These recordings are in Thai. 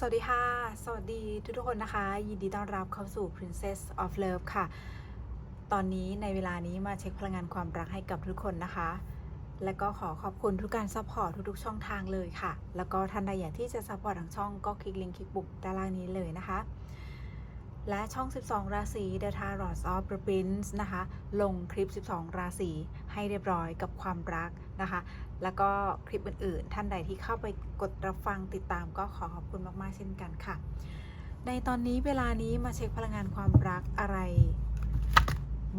สวัสดีค่ะ สวัสดีทุกทุกๆคนนะคะ ยินดีต้อนรับเข้าสู่ Princess of Love ค่ะ ตอนนี้ในเวลานี้มาเช็คพลังงานความรักให้กับทุกคนนะคะ และก็ขอขอบคุณทุกการซัพพอร์ตทุกๆช่องทางเลยค่ะ แล้วก็ท่านใดอยากที่จะซัพพอร์ตทางช่องก็คลิกลิงก์คลิกปุ่มด้านล่างนี้เลยนะคะ และช่อง 12 ราศี The Tarot of the Prince นะคะ ลงคลิป 12 ราศีให้เรียบร้อยกับความรักนะคะ แล้วก็คลิปอื่นๆ ท่านใดที่เข้าไปกดรับฟังติดตามก็ขอขอบคุณมากๆเช่นกันค่ะ ในตอนนี้เวลานี้มาเช็คพลังงานความรักอะไร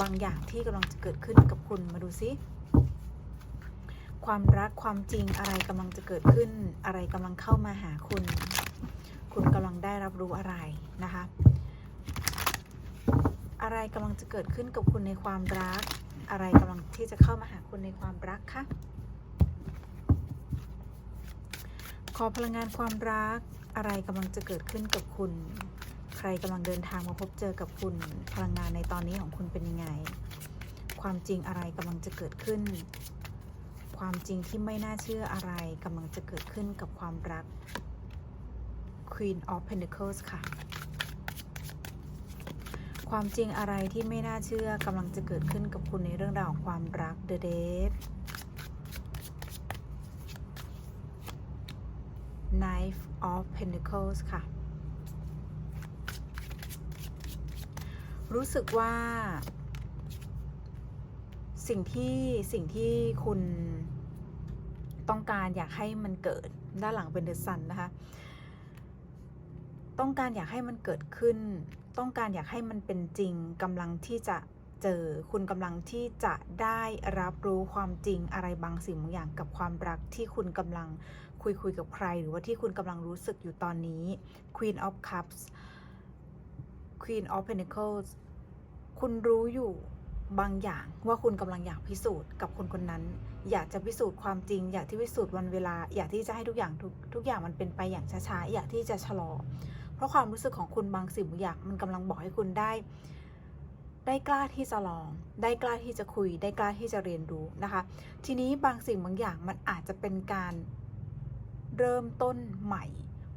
บางอย่างที่กำลังจะเกิดขึ้นกับคุณมาดูซิความรักความจริงอะไรกำลังจะเกิดขึ้น อะไรกำลังเข้ามาหาคุณ คุณกำลังได้รับรู้อะไรนะคะ อะไรกำลังจะเกิดขึ้นกับคุณในความรัก อะไรกำลังที่จะเข้ามาหาคุณในความรักคะขอพลังงานความรัก อะไรกำลังจะเกิดขึ้นกับคุณ ใครกำลังเดินทางมาพบเจอกับคุณ พลังงานในตอนนี้ของคุณเป็นยังไง ความจริงอะไรกำลังจะเกิดขึ้น ความจริงที่ไม่น่าเชื่ออะไรกำลังจะเกิดขึ้นกับความรัก Queen of Pentacles ค่ะ ความจริงอะไรที่ไม่น่าเชื่อกำลังจะเกิดขึ้นกับคุณในเรื่องราวของความรัก The Dead Knife of Pentacles ค่ะ รู้สึกว่า สิ่งที่สิ่งที่คุณต้องการอยากให้มันเกิดด้านหลังเป็นเดอะซันนะคะ ต้องการอยากให้มันเกิดขึ้น ต้องการอยากให้มันเป็นจริงกำลังที่จะเจอ คุณกำลังที่จะได้รับรู้ความจริงอะไรบางสิ่งบางอย่างกับความรักที่คุณกำลังคุยคุยกับใคร หรือว่าที่คุณกำลังรู้สึกอยู่ตอนนี้ Queen of Cups Queen of Pentacles คุณรู้อยู่บางอย่างว่าคุณกำลังอยากพิสูจน์กับคนคนนั้น อยากจะพิสูจน์ความจริง อยากที่พิสูจน์วันเวลา อยากที่จะให้ทุกอย่างทุกทุกอย่างมันเป็นไปอย่างช้าๆ อยากที่จะชะลอ เพราะความรู้สึกของคุณบางสิ่งบางอย่างมันกำลังบอกให้คุณได้ ได้กล้าที่จะลอง ได้กล้าที่จะคุย ได้กล้าที่จะเรียนรู้นะคะ ทีนี้บางสิ่งบางอย่างมันอาจจะเป็นการเริ่มต้นใหม่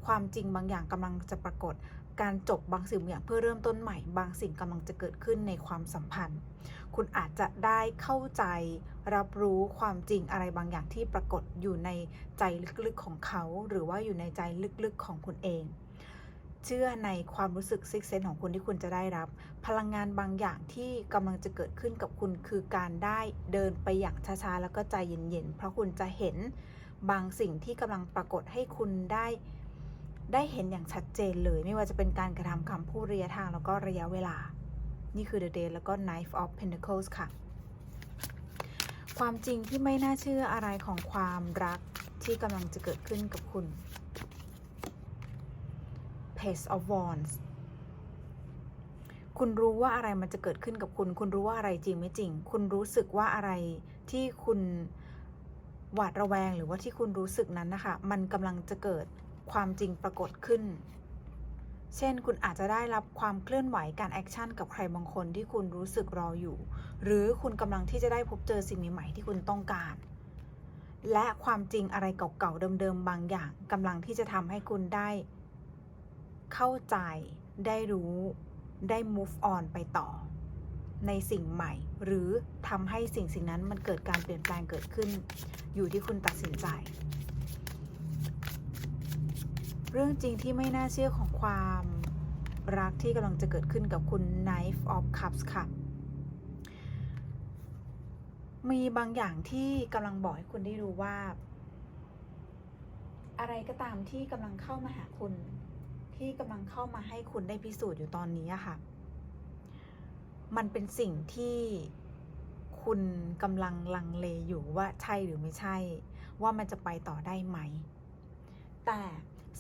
ความจริงบางอย่างกำลังจะปรากฏการจบบางสิ่งบางอย่างเพื่อเริ่มต้นใหม่ บางสิ่งกำลังจะเกิดขึ้นในความสัมพันธ์ คุณอาจจะได้เข้าใจรับรู้ความจริงอะไรบางอย่างที่ปรากฏอยู่ในใจลึกๆของเขา หรือว่าอยู่ในใจลึกๆของคุณเอง เชื่อในความรู้สึกซิกเซนของคุณที่คุณจะได้รับ พลังงานบางอย่างที่กำลังจะเกิดขึ้นกับคุณคือการได้เดินไปอย่างช้าๆ แล้วก็ใจเย็นๆ เพราะคุณจะเห็นบางสิ่งที่กำลังปรากฏให้คุณได้ได้เห็นอย่างชัดเจนเลย ไม่ว่าจะเป็นการกระทำคำพูดระยะทางแล้วก็ระยะเวลา นี่คือ The Day แล้วก็ Knife of Pentacles ค่ะ ความจริงที่ไม่น่าเชื่ออะไรของความรักที่กำลังจะเกิดขึ้นกับคุณ Page of Wands คุณรู้ว่าอะไรมันจะเกิดขึ้นกับคุณ คุณรู้ว่าอะไรจริงไม่จริง คุณรู้สึกว่าอะไรที่คุณหวาดระแวงหรือว่าที่คุณรู้สึกนั้นนะคะ มันกำลังจะเกิดความจริงปรากฏขึ้น เช่น คุณอาจจะได้รับความเคลื่อนไหวการแอคชั่นกับใครบางคนที่คุณรู้สึกรออยู่ หรือคุณกำลังที่จะได้พบเจอสิ่งใหม่ๆที่คุณต้องการ และความจริงอะไรเก่าๆเดิมๆบางอย่างกำลังที่จะทำให้คุณได้ เข้าใจ ได้รู้ ได้ move on ไปต่อ ในสิ่งใหม่ หรือทำให้สิ่งสิ่งนั้นมันเกิดการเปลี่ยนแปลงเกิดขึ้น อยู่ที่คุณตัดสินใจ เรื่องจริงที่ไม่น่าเชื่อของความรักที่กำลังจะเกิดขึ้นกับคุณ Knife of Cups ค่ะ มีบางอย่างที่กำลังบอกให้คุณได้รู้ว่า อะไรก็ตามที่กำลังเข้ามาหาคุณ ที่กำลังเข้ามาให้คุณได้พิสูจน์อยู่ตอนนี้ค่ะ มันเป็นสิ่งที่คุณกำลังลังเลอยู่ว่าใช่หรือไม่ใช่ ว่ามันจะไปต่อได้ไหม แต่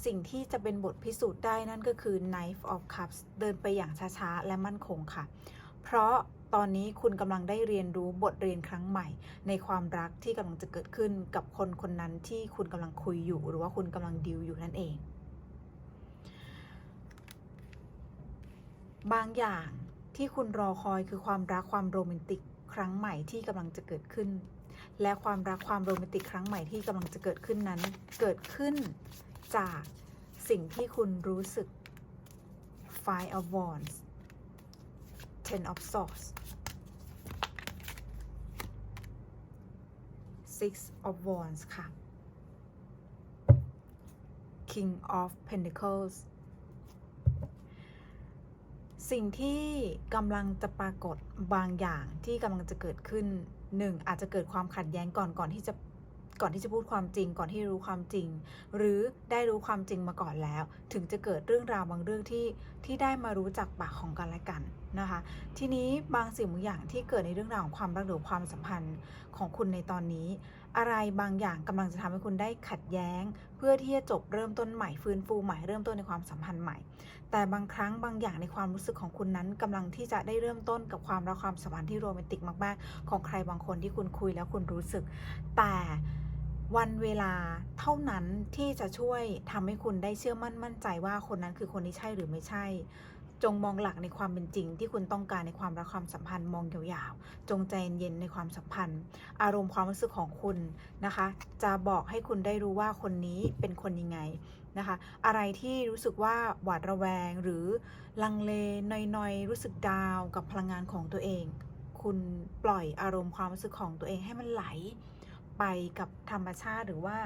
สิ่งที่จะเป็นบทพิสูจน์ได้นั่นก็คือ Knife of Cups เดินไปอย่างช้าๆ และมั่นคงค่ะ เพราะตอนนี้คุณกำลังได้เรียนรู้บทเรียนครั้งใหม่ ในความรักที่กำลังจะเกิดขึ้นกับคนคนนั้นที่คุณกำลังคุยอยู่ หรือว่าคุณกำลังดิวอยู่นั่นเอง บางอย่างที่คุณรอคอยคือความรักความโรแมนติกครั้งใหม่ที่กำลังจะเกิดขึ้น และความรักความโรแมนติกครั้งใหม่ที่กำลังจะเกิดขึ้นนั้น เกิดขึ้นจากสิ่งที่คุณรู้สึก Five of Wands Ten of Swords Six of Wands ค่ะ King of Pentacles สิ่งที่กำลังจะปรากฏบางอย่างที่กำลังจะเกิดขึ้นหนึ่งอาจจะเกิดความขัดแย้งก่อนก่อนที่จะก่อนที่จะพูดความจริงก่อนที่รู้ความจริง หรือได้รู้ความจริงมาก่อนแล้ว ถึงจะเกิดเรื่องราวบางเรื่องที่ที่ได้มารู้จักปากของกันและกันนะคะ ทีนี้บางสิ่งบางอย่างที่เกิดในเรื่องราวของความรักหรือความสัมพันธ์ของคุณในตอนนี้ อะไรบางอย่างกำลังจะทำให้คุณได้ขัดแย้ง เพื่อที่จะจบเริ่มต้นใหม่ฟื้นฟูใหม่เริ่มต้นในความสัมพันธ์ใหม่ แต่บางครั้งบางอย่างในความรู้สึกของคุณนั้นกำลังที่จะได้เริ่มต้นกับความรักความสัมพันธ์ที่โรแมนติกมาก ๆ ของใครบางคนที่คุณคุยแล้วคุณรู้สึก แต่วันเวลาเท่านั้นที่จะช่วยทำให้คุณได้เชื่อมั่นมั่นใจว่าคนนั้นคือคนที่ใช่หรือไม่ใช่ จงมองหลักในความเป็นจริง ที่คุณต้องการในความรักความสัมพันธ์มองยาวๆ จงใจเย็นๆในความสัมพันธ์ อารมณ์ความรู้สึกของคุณนะคะ จะบอกให้คุณได้รู้ว่าคนนี้เป็นคนยังไงนะคะ อะไรที่รู้สึกว่าหวาดระแวงหรือลังเลน้อยๆ รู้สึกดาวกับพลังงานของตัวเอง คุณปล่อยอารมณ์ความรู้สึกของตัวเองให้มันไหลไปกับธรรมชาติหรือว่า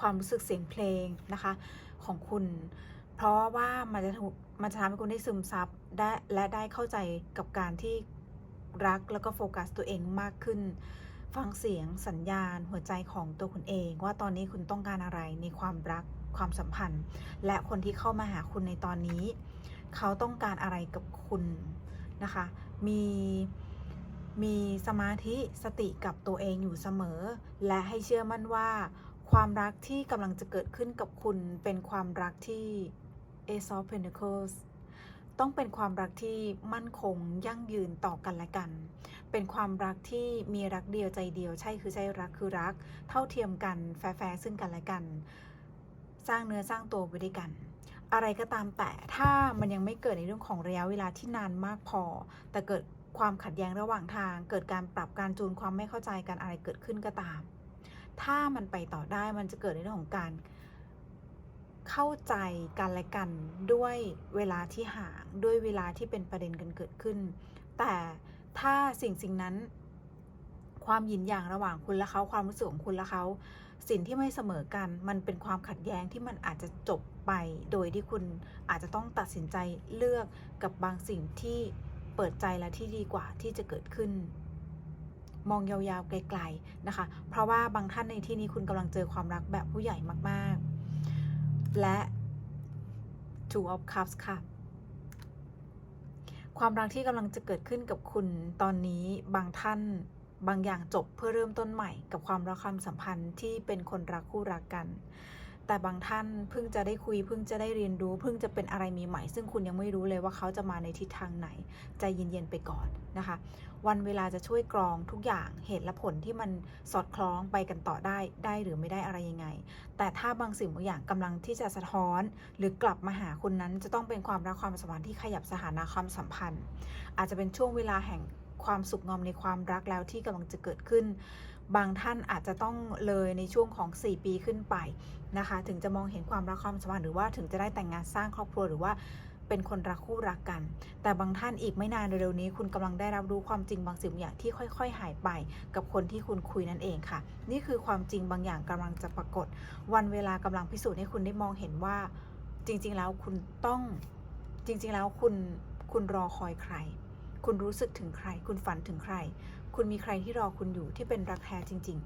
ความรู้สึกเสียงเพลงนะคะของคุณ เพราะว่ามันจะถูกมันจะทำให้คุณได้ซึมซับได้และได้เข้าใจกับการที่รักแล้วก็โฟกัสตัวเองมากขึ้น ฟังเสียงสัญญาณหัวใจของตัวคุณเอง ว่าตอนนี้คุณต้องการอะไรในความรักความสัมพันธ์ และคนที่เข้ามาหาคุณในตอนนี้ เขาต้องการอะไรกับคุณนะคะ มีมีสมาธิสติกับตัวเองอยู่เสมอ และให้เชื่อมั่นว่า ความรักที่กำลังจะเกิดขึ้นกับคุณเป็นความรักที่ Ace of Pentacles ต้องเป็นความรักที่มั่นคงยั่งยืนต่อกันและกัน เป็นความรักที่มีรักเดียวใจเดียวใช่คือใช่รักคือรัก เท่าเทียมกันแฟร์ซึ่งกันและกัน สร้างเนื้อสร้างตัวไปด้วยกัน อะไรก็ตามแต่ถ้ามันยังไม่เกิดในเรื่องของระยะเวลาที่นานมากพอ แต่เกิดความขัดแย้งระหว่างทาง เกิดการปรับการจูนความไม่เข้าใจกันอะไรเกิดขึ้นก็ตาม ถ้ามันไปต่อได้มันจะเกิดในเรื่องของการ เข้าใจกันและกันด้วยเวลาที่ห่างด้วยเวลาที่เป็นประเด็นกันเกิดขึ้น แต่ถ้าสิ่งสิ่งนั้น ความยินยางระหว่างคุณและเขาความรู้สึกของคุณและเขาสิ่งที่ไม่เสมอกัน มันเป็นความขัดแย้งที่มันอาจจะจบไป โดยที่คุณอาจจะต้องตัดสินใจเลือกกับบางสิ่งที่เปิดใจและที่ดีกว่าที่จะเกิดขึ้น มองยาวๆไกลๆนะคะ เพราะว่าบางท่านในที่นี้คุณกำลังเจอความรักแบบผู้ใหญ่มากๆ และ Two of Cups ค่ะ ความรักที่กำลังจะเกิดขึ้นกับคุณตอนนี้บางท่านบางอย่างจบเพื่อเริ่มต้นใหม่ กับความรักความสัมพันธ์ที่เป็นคนรักคู่รักกัน แต่บางท่านเพิ่งจะได้คุยเพิ่งจะได้เรียนรู้ เพิ่งจะเป็นอะไรมีใหม่ ซึ่งคุณยังไม่รู้เลยว่าเขาจะมาในทิศทางไหน ใจเย็นๆไปก่อนนะคะ วันเวลาจะช่วยกรองทุกอย่างเหตุและผลที่มันสอดคล้องไปกันต่อได้ได้หรือไม่ได้อะไรยังไง แต่ถ้าบางสิ่งบางอย่างกำลังที่จะสะท้อน หรือกลับมาหาคุณนั้นจะต้องเป็นความรักความสัมพันธ์ที่ขยับสถานะความสัมพันธ์ อาจจะเป็นช่วงเวลาแห่งความสุขงอมในความรักแล้วที่กำลังจะเกิดขึ้น บางท่านอาจจะต้องเลยในช่วงของ 4 ปีขึ้นไปนะคะ ถึงจะมองเห็นความรักความสัมพันธ์หรือว่าถึงจะได้แต่งงานสร้างครอบครัวหรือว่าเป็นคนรักคู่รักกัน แต่บางท่านอีกไม่นานเร็วๆนี้ คุณกำลังได้รับรู้ความจริงบางสิ่งบางอย่างที่ค่อย ๆ หายไป กับคนที่คุณคุยนั่นเองค่ะ นี่คือความจริงบางอย่างกำลังจะปรากฏ วันเวลากำลังพิสูจน์ให้คุณได้มองเห็นว่า จริง ๆ แล้วคุณต้องจริง ๆ แล้วคุณคุณรอคอยใคร คุณรู้สึกถึงใคร คุณฝันถึงใคร คุณมีใครที่รอคุณอยู่ที่เป็นรักแท้จริง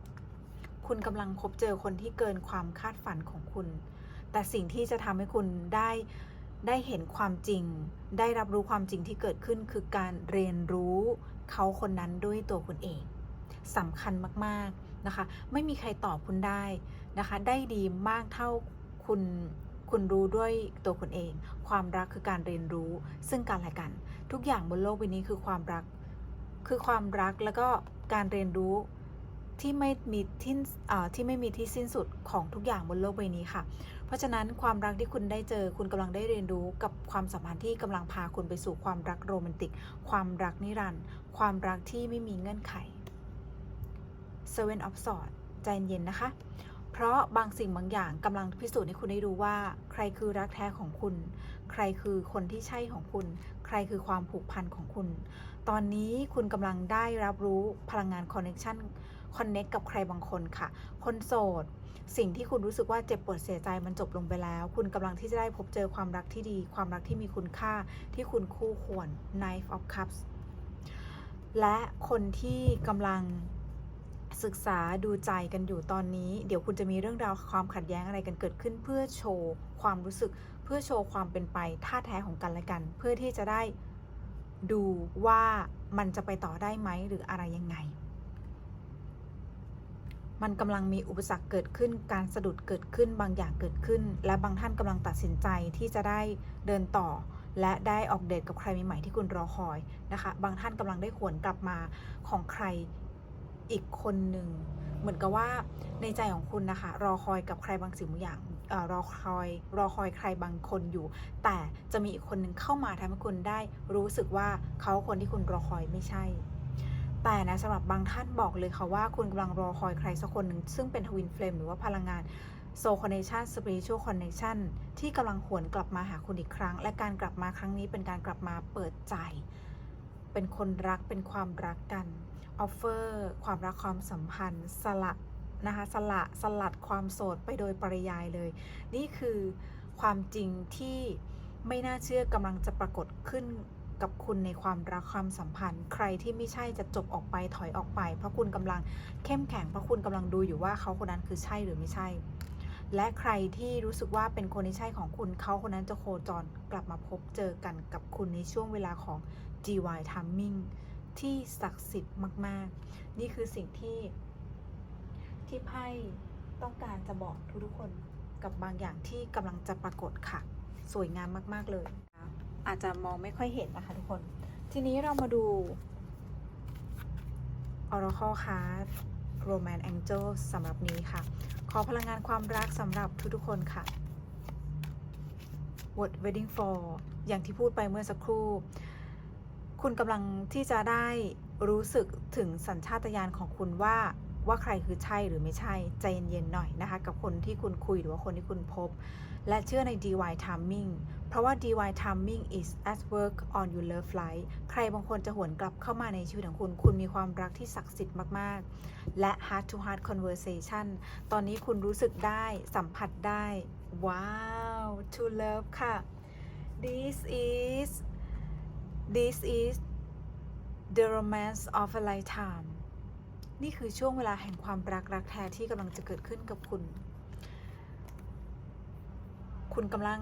ๆ คุณกำลังพบเจอคนที่เกินความคาดฝันของคุณ แต่สิ่งที่จะทำให้คุณได้ได้เห็นความจริง ได้รับรู้ความจริงที่เกิดขึ้นคือการเรียนรู้เขาคนนั้นด้วยตัวคุณเองสำคัญมากๆนะคะ ไม่มีใครตอบคุณได้นะคะ ได้ดีมากเท่าคุณคุณรู้ด้วยตัวคุณเอง ความรักคือการเรียนรู้ซึ่งกันและกัน ทุกอย่างบนโลกใบนี้คือความรัก คือความรักแล้วก็การเรียนรู้ที่ไม่มีที่ที่ไม่มีที่สิ้นสุดของทุกอย่างบนโลกใบนี้ค่ะ เพราะฉะนั้นความรักที่คุณได้เจอ คุณกำลังได้เรียนรู้กับความสัมพันธ์ที่กำลังพาคุณไปสู่ความรักโรแมนติก ความรักนิรันดร์ความรักที่ไม่มีเงื่อนไข Seven of Swords ใจเย็นนะคะ เพราะบางสิ่งบางอย่างกำลังพิสูจน์ให้คุณได้รู้ว่า ใครคือรักแท้ของคุณ ใครคือคนที่ใช่ของคุณ ใครคือความผูกพันของคุณ ตอนนี้คุณกำลังได้รับรู้พลังงานคอนเน็ชันคอนเน็กกับใครบางคนค่ะ คนโสด สิ่งที่คุณรู้สึกว่าเจ็บปวดเสียใจมันจบลงไปแล้ว คุณกำลังที่จะได้พบเจอความรักที่ดี ความรักที่มีคุณค่าที่คุณคู่ควร Knife of Cups และคนที่กำลัง ศึกษาดูใจกันอยู่ตอนนี้ เดี๋ยวคุณจะมีเรื่องราวความขัดแย้งอะไรกันเกิดขึ้น เพื่อโชว์ความรู้สึก เพื่อโชว์ความเป็นไปท่าแท้ของกันและกัน เพื่อที่จะได้ดูว่ามันจะไปต่อได้ไหมหรืออะไรยังไง มันกำลังมีอุปสรรคเกิดขึ้น การสะดุดเกิดขึ้นบางอย่างเกิดขึ้น และบางท่านกำลังตัดสินใจที่จะได้เดินต่อและได้ออกเดทกับใครใหม่ๆที่คุณรอคอยนะคะ บางท่านกำลังได้หวนกลับมาของใคร อีกคนหนึ่งเหมือนกับว่าในใจของคุณนะคะ รอคอยกับใครบางสิ่งบางอย่างอรอคอยรอคอยใครบางคนอยู่ แต่จะมีอีกคนหนึ่งเข้ามาทำให้คุณได้รู้สึกว่าเขาคนที่คุณรอคอยไม่ใช่ แต่นะสำหรับบางท่านบอกเลยค่ะว่าคุณกำลังรอคอยใครสักคนหนึ่งซึ่งเป็นทวินเฟลมหรือว่าพลังงานโซคอนเนชันสปิริชวลคอนเนชันที่กำลังหวนกลับมาหาคุณอีกครั้ง และการกลับมาครั้งนี้เป็นการกลับมาเปิดใจ เป็นคนรักเป็นความรักกัน ออฟเฟอร์ความรักความสัมพันธ์สละนะคะสละสลัดความโสดไปโดยปริยายเลย นี่คือความจริงที่ไม่น่าเชื่อกำลังจะปรากฏขึ้นกับคุณในความรักความสัมพันธ์ ใครที่ไม่ใช่จะจบออกไปถอยออกไป เพราะคุณกำลังเข้มแข็งเพราะคุณกำลังดูอยู่ว่าเขาคนนั้นคือใช่หรือไม่ใช่ และใครที่รู้สึกว่าเป็นคนที่ใช่ของคุณเขาคนนั้นจะโคจรกลับมาพบเจอกันกับคุณในช่วงเวลาของ DY Timing ที่ศักดิ์สิทธิ์มาก ๆ นี่คือสิ่งที่ ที่ไพ่ต้องการจะบอกทุกๆคนกับบางอย่างที่กำลังจะปรากฏค่ะ สวยงามมาก ๆ เลยนะอาจจะมองไม่ค่อยเห็นนะคะทุกคน ทีนี้เรามาดู Oracle Card Roman Angel สำหรับนี้ค่ะ ขอพลังงานความรักสำหรับทุกๆคนค่ะ What Waiting for อย่างที่พูดไปเมื่อสักครู่ คุณกำลังที่จะได้รู้สึกถึงสัญชาตญาณของคุณว่าว่าใครคือใช่หรือไม่ใช่ ใจเย็นๆหน่อยนะคะ กับคนที่คุณคุยหรือว่าคนที่คุณพบ และเชื่อใน DY timing เพราะว่า DY timing is at work on your love life ใครบางคนจะหวนกลับเข้ามาในชีวิตของคุณ คุณมีความรักที่ศักดิ์สิทธิ์มากๆ และ heart to heart conversation ตอนนี้คุณรู้สึกได้สัมผัสได้ ว้าว to love ค่ะ this is this is the romance of a lifetime นี่คือช่วงเวลาแห่งความรักรักแท้ที่กำลังจะเกิดขึ้นกับคุณ คุณกำลัง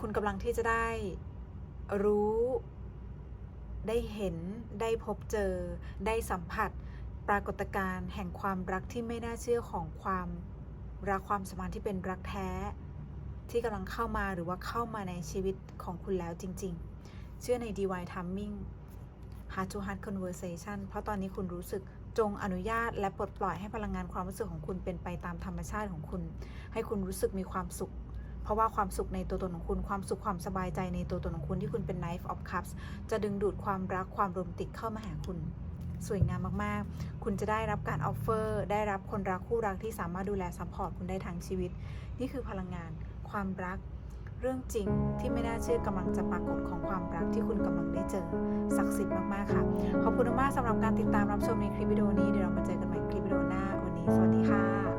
คุณกำลังที่จะได้รู้ได้เห็นได้พบเจอ ได้สัมผัส ปรากฏการณ์แห่งความรักที่ไม่น่าเชื่อของความรักความสัมพันธ์ที่เป็นรักแท้ ที่กำลังเข้ามาหรือว่าเข้ามาในชีวิตของคุณแล้วจริง ๆ เชื่อใน DY Timing Heart to Heart Conversation เพราะตอนนี้คุณรู้สึกจงอนุญาตและปลดปล่อยให้พลังงานความรู้สึกของคุณเป็นไปตามธรรมชาติของคุณ ให้คุณรู้สึกมีความสุข เพราะว่าความสุขในตัวตนของคุณ ความสุขความสบายใจในตัวตนของคุณที่คุณเป็น Knife of Cups จะดึงดูดความรักความโรแมนติกเข้ามาหาคุณ สวยงามมากๆ คุณจะได้รับการออฟเฟอร์ ได้รับคนรักคู่รักที่สามารถดูแลซัพพอร์ตคุณได้ทั้งชีวิต นี่คือพลังงาน ความรัก เรื่องจริงที่ไม่น่าเชื่อกำลังจะปรากฏของความรักที่คุณกำลังได้เจอศักดิ์สิทธิ์มากๆค่ะ ขอบคุณมากสำหรับการติดตามรับชมในคลิปวิดีโอนี้เดี๋ยวเรามาเจอกันใหม่คลิปวิดีโอหน้าวันนี้สวัสดีค่ะ